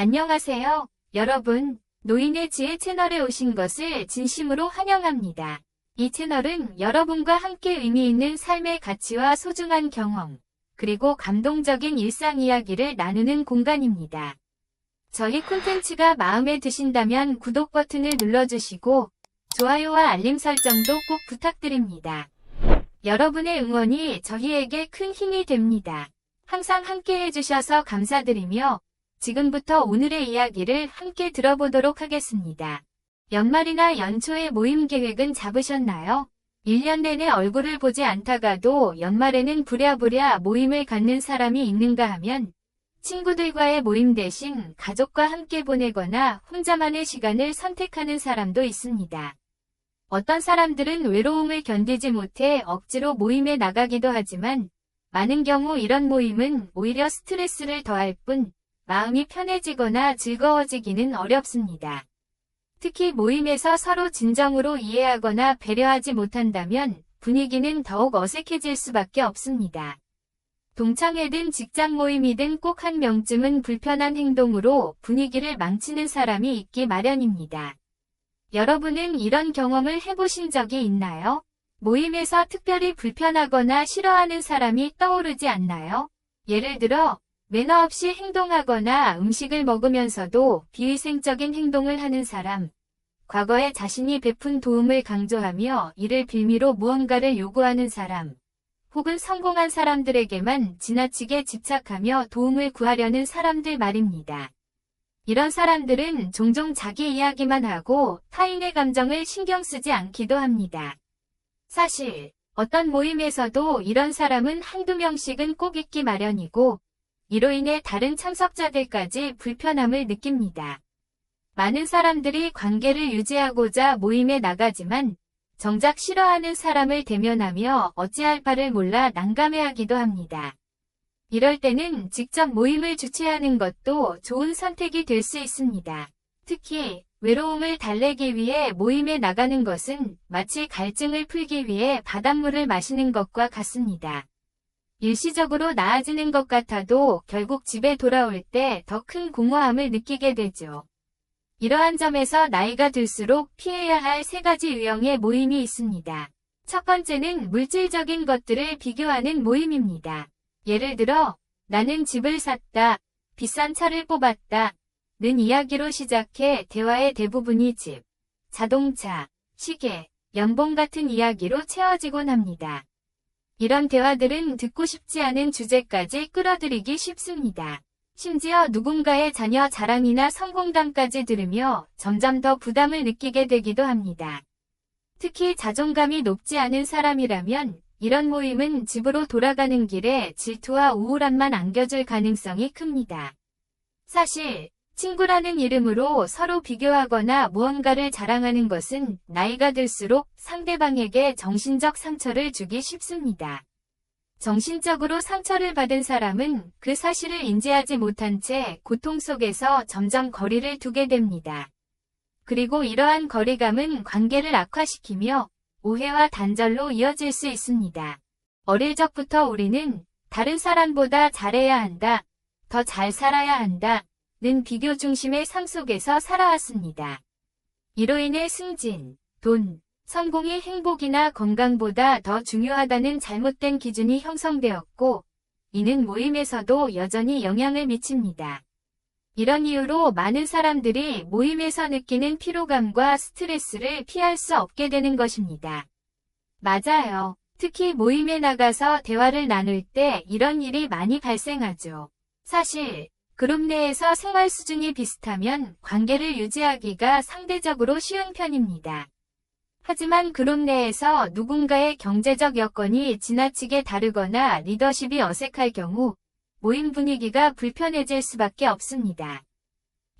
안녕하세요. 여러분, 노인의 지혜 채널에 오신 것을 진심으로 환영합니다. 이 채널은 여러분과 함께 의미 있는 삶의 가치와 소중한 경험, 그리고 감동적인 일상 이야기를 나누는 공간입니다. 저희 콘텐츠가 마음에 드신다면 구독 버튼을 눌러주시고 좋아요와 알림 설정도 꼭 부탁드립니다. 여러분의 응원이 저희에게 큰 힘이 됩니다. 항상 함께 해주셔서 감사드리며 지금부터 오늘의 이야기를 함께 들어보도록 하겠습니다. 연말이나 연초에 모임 계획은 잡으셨나요? 1년 내내 얼굴을 보지 않다가도 연말에는 부랴부랴 모임을 갖는 사람이 있는가 하면 친구들과의 모임 대신 가족과 함께 보내거나 혼자만의 시간을 선택하는 사람도 있습니다. 어떤 사람들은 외로움을 견디지 못해 억지로 모임에 나가기도 하지만 많은 경우 이런 모임은 오히려 스트레스를 더할 뿐 마음이 편해지거나 즐거워지기는 어렵습니다. 특히 모임에서 서로 진정으로 이해하거나 배려하지 못한다면 분위기는 더욱 어색해질 수밖에 없습니다. 동창회든 직장 모임이든 꼭 한 명쯤은 불편한 행동으로 분위기를 망치는 사람이 있기 마련입니다. 여러분은 이런 경험을 해보신 적이 있나요? 모임에서 특별히 불편하거나 싫어하는 사람이 떠오르지 않나요? 예를 들어 매너 없이 행동하거나 음식을 먹으면서도 비위생적인 행동을 하는 사람, 과거에 자신이 베푼 도움을 강조하며 이를 빌미로 무언가를 요구하는 사람, 혹은 성공한 사람들에게만 지나치게 집착하며 도움을 구하려는 사람들 말입니다. 이런 사람들은 종종 자기 이야기만 하고 타인의 감정을 신경 쓰지 않기도 합니다. 사실 어떤 모임에서도 이런 사람은 한두 명씩은 꼭 있기 마련이고 이로 인해 다른 참석자들까지 불편함을 느낍니다. 많은 사람들이 관계를 유지하고자 모임에 나가지만 정작 싫어하는 사람을 대면하며 어찌할 바를 몰라 난감해하기도 합니다. 이럴 때는 직접 모임을 주최하는 것도 좋은 선택이 될 수 있습니다. 특히 외로움을 달래기 위해 모임에 나가는 것은 마치 갈증을 풀기 위해 바닷물을 마시는 것과 같습니다. 일시적으로 나아지는 것 같아도 결국 집에 돌아올 때 더 큰 공허함을 느끼게 되죠. 이러한 점에서 나이가 들수록 피해야 할 세 가지 유형의 모임이 있습니다. 첫 번째는 물질적인 것들을 비교하는 모임입니다. 예를 들어 나는 집을 샀다, 비싼 차를 뽑았다, 는 이야기로 시작해 대화의 대부분이 집, 자동차, 시계, 연봉 같은 이야기로 채워지곤 합니다. 이런 대화들은 듣고 싶지 않은 주제까지 끌어들이기 쉽습니다. 심지어 누군가의 자녀 자랑이나 성공담까지 들으며 점점 더 부담을 느끼게 되기도 합니다. 특히 자존감이 높지 않은 사람이라면 이런 모임은 집으로 돌아가는 길에 질투와 우울함만 안겨줄 가능성이 큽니다. 사실 친구라는 이름으로 서로 비교하거나 무언가를 자랑하는 것은 나이가 들수록 상대방에게 정신적 상처를 주기 쉽습니다. 정신적으로 상처를 받은 사람은 그 사실을 인지하지 못한 채 고통 속에서 점점 거리를 두게 됩니다. 그리고 이러한 거리감은 관계를 악화시키며 오해와 단절로 이어질 수 있습니다. 어릴 적부터 우리는 다른 사람보다 잘해야 한다, 더 잘 살아야 한다, 는 비교 중심의 삶 속에서 살아왔습니다. 이로 인해 승진, 돈, 성공이 행복이나 건강보다 더 중요하다는 잘못된 기준이 형성되었고, 이는 모임에서도 여전히 영향을 미칩니다. 이런 이유로 많은 사람들이 모임에서 느끼는 피로감과 스트레스를 피할 수 없게 되는 것입니다. 맞아요. 특히 모임에 나가서 대화를 나눌 때 이런 일이 많이 발생하죠. 사실 그룹 내에서 생활 수준이 비슷하면 관계를 유지하기가 상대적으로 쉬운 편입니다. 하지만 그룹 내에서 누군가의 경제적 여건이 지나치게 다르거나 리더십이 어색할 경우 모임 분위기가 불편해질 수밖에 없습니다.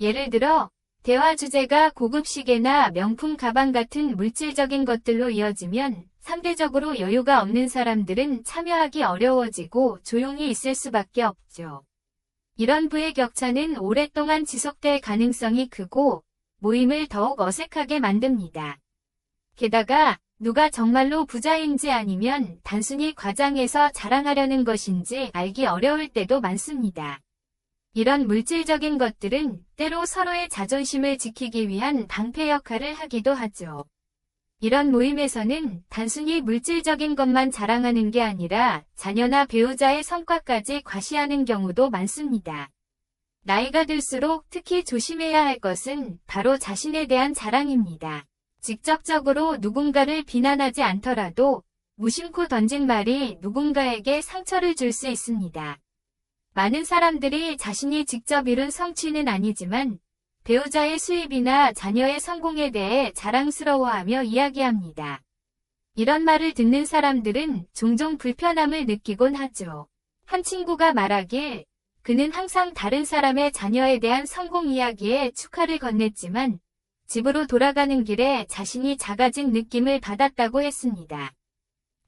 예를 들어 대화 주제가 고급 시계나 명품 가방 같은 물질적인 것들로 이어지면 상대적으로 여유가 없는 사람들은 참여하기 어려워지고 조용히 있을 수밖에 없죠. 이런 부의 격차는 오랫동안 지속될 가능성이 크고 모임을 더욱 어색하게 만듭니다. 게다가 누가 정말로 부자인지 아니면 단순히 과장해서 자랑하려는 것인지 알기 어려울 때도 많습니다. 이런 물질적인 것들은 때로 서로의 자존심을 지키기 위한 방패 역할을 하기도 하죠. 이런 모임에서는 단순히 물질적인 것만 자랑하는 게 아니라 자녀나 배우자의 성과까지 과시하는 경우도 많습니다. 나이가 들수록 특히 조심해야 할 것은 바로 자신에 대한 자랑입니다. 직접적으로 누군가를 비난하지 않더라도 무심코 던진 말이 누군가에게 상처를 줄 수 있습니다. 많은 사람들이 자신이 직접 이룬 성취는 아니지만 배우자의 수입이나 자녀의 성공에 대해 자랑스러워하며 이야기합니다. 이런 말을 듣는 사람들은 종종 불편함을 느끼곤 하죠. 한 친구가 말하길 그는 항상 다른 사람의 자녀에 대한 성공 이야기에 축하를 건넸지만 집으로 돌아가는 길에 자신이 작아진 느낌을 받았다고 했습니다.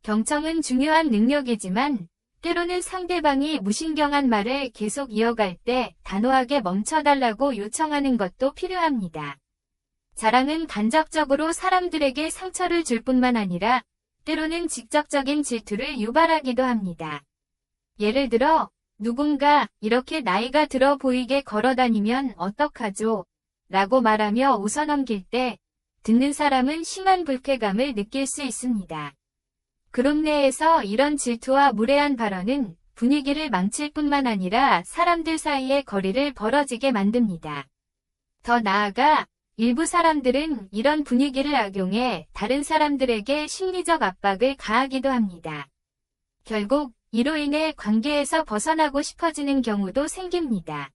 경청은 중요한 능력이지만 때로는 상대방이 무신경한 말을 계속 이어갈 때 단호하게 멈춰달라고 요청하는 것도 필요합니다. 자랑은 간접적으로 사람들에게 상처를 줄 뿐만 아니라 때로는 직접적인 질투를 유발하기도 합니다. 예를 들어 누군가 이렇게 나이가 들어 보이게 걸어다니면 어떡하죠? 라고 말하며 웃어넘길 때 듣는 사람은 심한 불쾌감을 느낄 수 있습니다. 그룹 내에서 이런 질투와 무례한 발언은 분위기를 망칠 뿐만 아니라 사람들 사이의 거리를 벌어지게 만듭니다. 더 나아가 일부 사람들은 이런 분위기를 악용해 다른 사람들에게 심리적 압박을 가하기도 합니다. 결국 이로 인해 관계에서 벗어나고 싶어지는 경우도 생깁니다.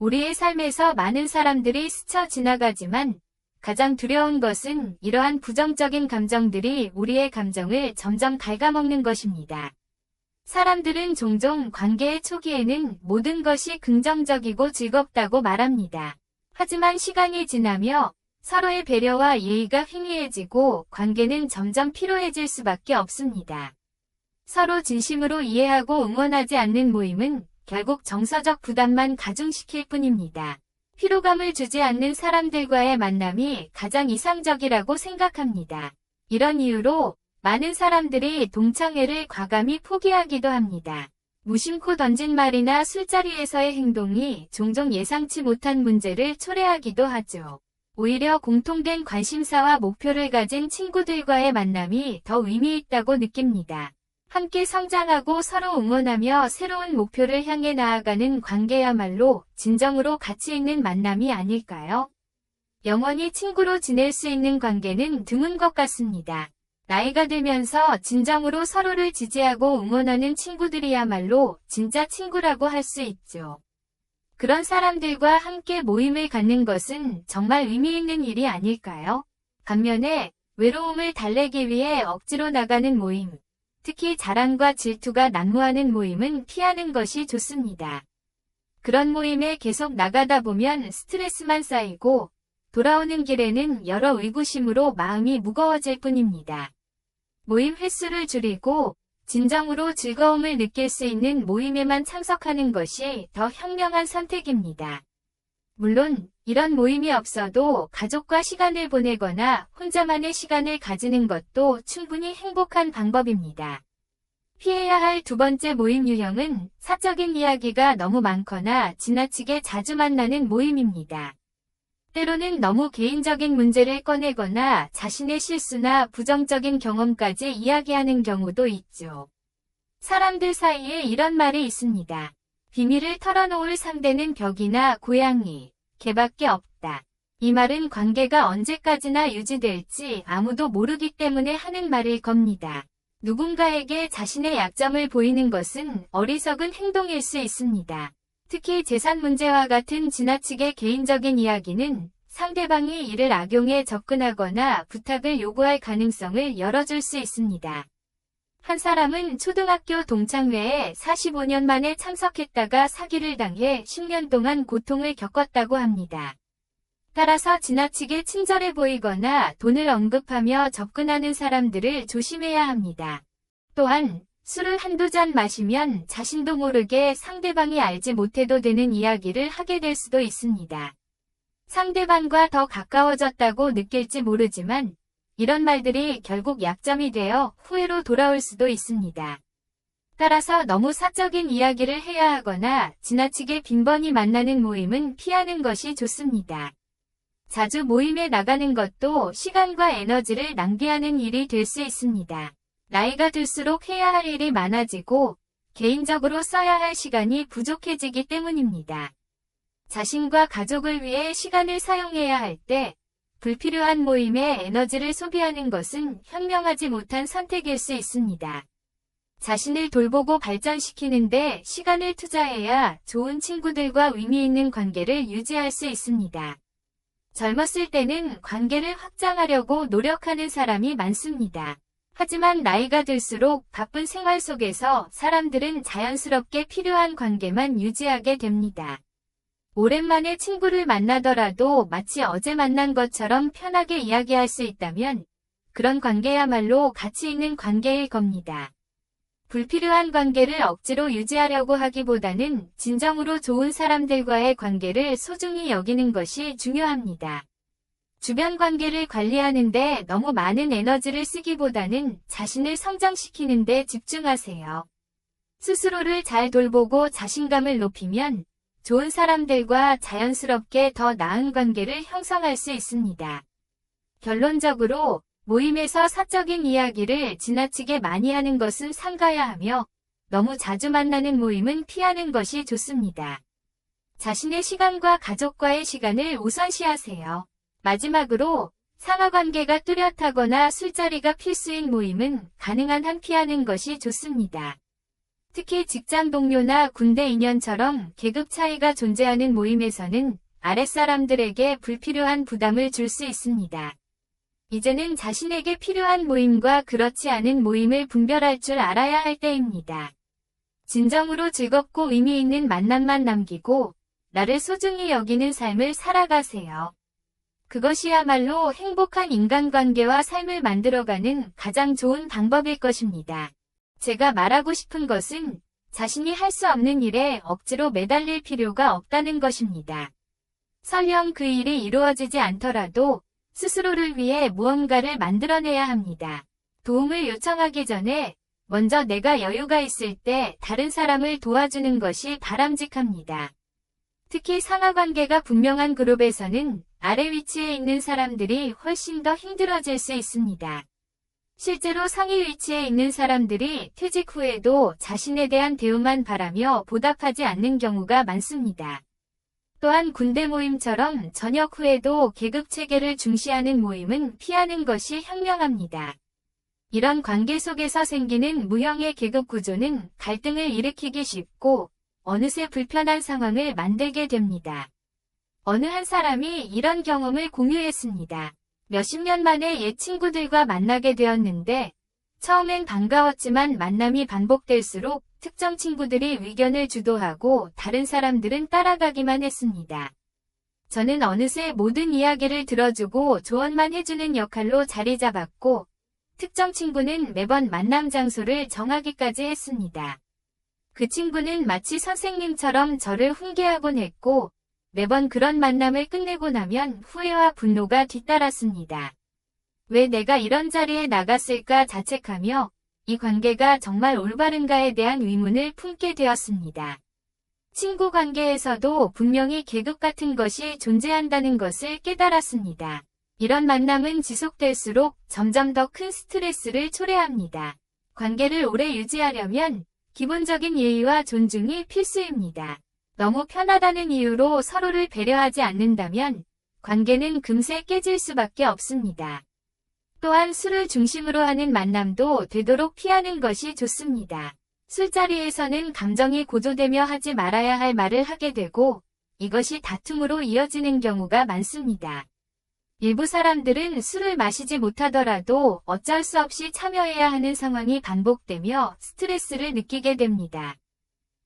우리의 삶에서 많은 사람들이 스쳐 지나가지만 가장 두려운 것은 이러한 부정적인 감정들이 우리의 감정을 점점 갉아먹는 것입니다. 사람들은 종종 관계의 초기에는 모든 것이 긍정적이고 즐겁다고 말합니다. 하지만 시간이 지나며 서로의 배려와 예의가 희미해지고 관계는 점점 피로해질 수밖에 없습니다. 서로 진심으로 이해하고 응원하지 않는 모임은 결국 정서적 부담만 가중시킬 뿐입니다. 피로감을 주지 않는 사람들과의 만남이 가장 이상적이라고 생각합니다. 이런 이유로 많은 사람들이 동창회를 과감히 포기하기도 합니다. 무심코 던진 말이나 술자리에서의 행동이 종종 예상치 못한 문제를 초래하기도 하죠. 오히려 공통된 관심사와 목표를 가진 친구들과의 만남이 더 의미 있다고 느낍니다. 함께 성장하고 서로 응원하며 새로운 목표를 향해 나아가는 관계야말로 진정으로 가치 있는 만남이 아닐까요? 영원히 친구로 지낼 수 있는 관계는 드문 것 같습니다. 나이가 들면서 진정으로 서로를 지지하고 응원하는 친구들이야말로 진짜 친구라고 할 수 있죠. 그런 사람들과 함께 모임을 갖는 것은 정말 의미 있는 일이 아닐까요? 반면에 외로움을 달래기 위해 억지로 나가는 모임, 특히 자랑과 질투가 난무하는 모임은 피하는 것이 좋습니다. 그런 모임에 계속 나가다 보면 스트레스만 쌓이고 돌아오는 길에는 여러 의구심으로 마음이 무거워질 뿐입니다. 모임 횟수를 줄이고 진정으로 즐거움을 느낄 수 있는 모임에만 참석하는 것이 더 현명한 선택입니다. 물론 이런 모임이 없어도 가족과 시간을 보내거나 혼자만의 시간을 가지는 것도 충분히 행복한 방법입니다. 피해야 할 두 번째 모임 유형은 사적인 이야기가 너무 많거나 지나치게 자주 만나는 모임입니다. 때로는 너무 개인적인 문제를 꺼내거나 자신의 실수나 부정적인 경험까지 이야기하는 경우도 있죠. 사람들 사이에 이런 말이 있습니다. 비밀을 털어놓을 상대는 벽이나 고양이, 개밖에 없다. 이 말은 관계가 언제까지나 유지될지 아무도 모르기 때문에 하는 말일 겁니다. 누군가에게 자신의 약점을 보이는 것은 어리석은 행동일 수 있습니다. 특히 재산 문제와 같은 지나치게 개인적인 이야기는 상대방이 이를 악용해 접근하거나 부탁을 요구할 가능성을 열어줄 수 있습니다. 한 사람은 초등학교 동창회에 45년 만에 참석했다가 사기를 당해 10년 동안 고통을 겪었다고 합니다. 따라서 지나치게 친절해 보이거나 돈을 언급하며 접근하는 사람들을 조심해야 합니다. 또한 술을 한두 잔 마시면 자신도 모르게 상대방이 알지 못해도 되는 이야기를 하게 될 수도 있습니다. 상대방과 더 가까워졌다고 느낄지 모르지만 이런 말들이 결국 약점이 되어 후회로 돌아올 수도 있습니다. 따라서 너무 사적인 이야기를 해야 하거나 지나치게 빈번히 만나는 모임은 피하는 것이 좋습니다. 자주 모임에 나가는 것도 시간과 에너지를 낭비하는 일이 될 수 있습니다. 나이가 들수록 해야 할 일이 많아지고 개인적으로 써야 할 시간이 부족해지기 때문입니다. 자신과 가족을 위해 시간을 사용해야 할 때 불필요한 모임에 에너지를 소비하는 것은 현명하지 못한 선택일 수 있습니다. 자신을 돌보고 발전시키는데 시간을 투자해야 좋은 친구들과 의미 있는 관계를 유지할 수 있습니다. 젊었을 때는 관계를 확장하려고 노력하는 사람이 많습니다. 하지만 나이가 들수록 바쁜 생활 속에서 사람들은 자연스럽게 필요한 관계만 유지하게 됩니다. 오랜만에 친구를 만나더라도 마치 어제 만난 것처럼 편하게 이야기할 수 있다면 그런 관계야말로 가치 있는 관계일 겁니다. 불필요한 관계를 억지로 유지하려고 하기보다는 진정으로 좋은 사람들과의 관계를 소중히 여기는 것이 중요합니다. 주변 관계를 관리하는데 너무 많은 에너지를 쓰기보다는 자신을 성장시키는데 집중하세요. 스스로를 잘 돌보고 자신감을 높이면 좋은 사람들과 자연스럽게 더 나은 관계를 형성할 수 있습니다. 결론적으로 모임에서 사적인 이야기를 지나치게 많이 하는 것은 삼가야 하며 너무 자주 만나는 모임은 피하는 것이 좋습니다. 자신의 시간과 가족과의 시간을 우선시하세요. 마지막으로 상하관계가 뚜렷하거나 술자리가 필수인 모임은 가능한 한 피하는 것이 좋습니다. 특히 직장 동료나 군대 인연처럼 계급 차이가 존재하는 모임에서는 아랫사람들에게 불필요한 부담을 줄 수 있습니다. 이제는 자신에게 필요한 모임과 그렇지 않은 모임을 분별할 줄 알아야 할 때입니다. 진정으로 즐겁고 의미 있는 만남만 남기고 나를 소중히 여기는 삶을 살아가세요. 그것이야말로 행복한 인간관계와 삶을 만들어가는 가장 좋은 방법일 것입니다. 제가 말하고 싶은 것은 자신이 할 수 없는 일에 억지로 매달릴 필요가 없다는 것입니다. 설령 그 일이 이루어지지 않더라도 스스로를 위해 무언가를 만들어내야 합니다. 도움을 요청하기 전에 먼저 내가 여유가 있을 때 다른 사람을 도와주는 것이 바람직합니다. 특히 상하관계가 분명한 그룹에서는 아래 위치에 있는 사람들이 훨씬 더 힘들어질 수 있습니다. 실제로 상위 위치에 있는 사람들이 퇴직 후에도 자신에 대한 대우만 바라며 보답하지 않는 경우가 많습니다. 또한 군대 모임처럼 전역 후에도 계급 체계를 중시하는 모임은 피하는 것이 현명합니다. 이런 관계 속에서 생기는 무형의 계급 구조는 갈등을 일으키기 쉽고 어느새 불편한 상황을 만들게 됩니다. 어느 한 사람이 이런 경험을 공유했습니다. 몇십 년 만에 옛 친구들과 만나게 되었는데 처음엔 반가웠지만 만남이 반복될수록 특정 친구들이 의견을 주도하고 다른 사람들은 따라가기만 했습니다. 저는 어느새 모든 이야기를 들어주고 조언만 해주는 역할로 자리 잡았고 특정 친구는 매번 만남 장소를 정하기까지 했습니다. 그 친구는 마치 선생님처럼 저를 훈계하곤 했고 매번 그런 만남을 끝내고 나면 후회와 분노가 뒤따랐습니다. 왜 내가 이런 자리에 나갔을까 자책하며 이 관계가 정말 올바른가에 대한 의문을 품게 되었습니다. 친구 관계에서도 분명히 계급 같은 것이 존재한다는 것을 깨달았습니다. 이런 만남은 지속될수록 점점 더 큰 스트레스를 초래합니다. 관계를 오래 유지하려면 기본적인 예의와 존중이 필수입니다. 너무 편하다는 이유로 서로를 배려하지 않는다면 관계는 금세 깨질 수밖에 없습니다. 또한 술을 중심으로 하는 만남도 되도록 피하는 것이 좋습니다. 술자리에서는 감정이 고조되며 하지 말아야 할 말을 하게 되고 이것이 다툼으로 이어지는 경우가 많습니다. 일부 사람들은 술을 마시지 못하더라도 어쩔 수 없이 참여해야 하는 상황이 반복되며 스트레스를 느끼게 됩니다.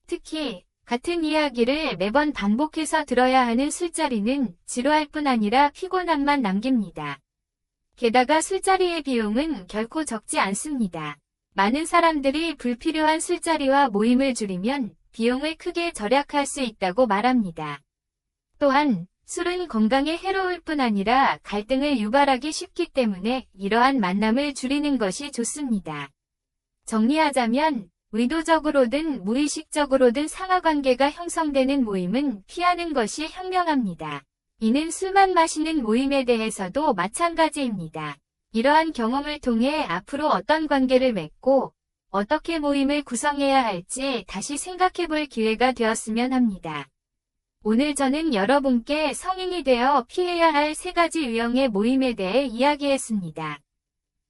특히 같은 이야기를 매번 반복해서 들어야 하는 술자리는 지루할 뿐 아니라 피곤함만 남깁니다. 게다가 술자리의 비용은 결코 적지 않습니다. 많은 사람들이 불필요한 술자리와 모임을 줄이면 비용을 크게 절약할 수 있다고 말합니다. 또한 술은 건강에 해로울 뿐 아니라 갈등을 유발하기 쉽기 때문에 이러한 만남을 줄이는 것이 좋습니다. 정리하자면 의도적으로든 무의식적으로든 상하관계가 형성되는 모임은 피하는 것이 현명합니다. 이는 술만 마시는 모임에 대해서도 마찬가지입니다. 이러한 경험을 통해 앞으로 어떤 관계를 맺고 어떻게 모임을 구성해야 할지 다시 생각해 볼 기회가 되었으면 합니다. 오늘 저는 여러분께 성인이 되어 피해야 할 세 가지 유형의 모임에 대해 이야기했습니다.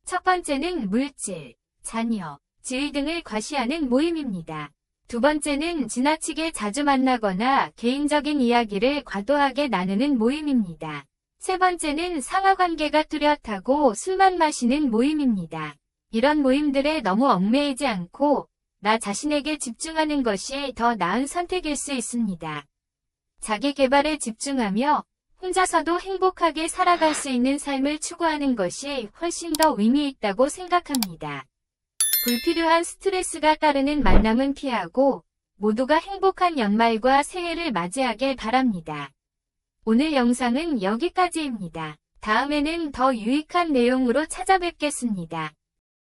첫 번째는 물질, 자녀, 지위 등을 과시하는 모임입니다. 두 번째는 지나치게 자주 만나거나 개인적인 이야기를 과도하게 나누는 모임입니다. 세 번째는 상하관계가 뚜렷하고 술만 마시는 모임입니다. 이런 모임들에 너무 얽매이지 않고 나 자신에게 집중하는 것이 더 나은 선택일 수 있습니다. 자기 개발에 집중하며 혼자서도 행복하게 살아갈 수 있는 삶을 추구하는 것이 훨씬 더 의미 있다고 생각합니다. 불필요한 스트레스가 따르는 만남은 피하고 모두가 행복한 연말과 새해를 맞이하길 바랍니다. 오늘 영상은 여기까지입니다. 다음에는 더 유익한 내용으로 찾아뵙겠습니다.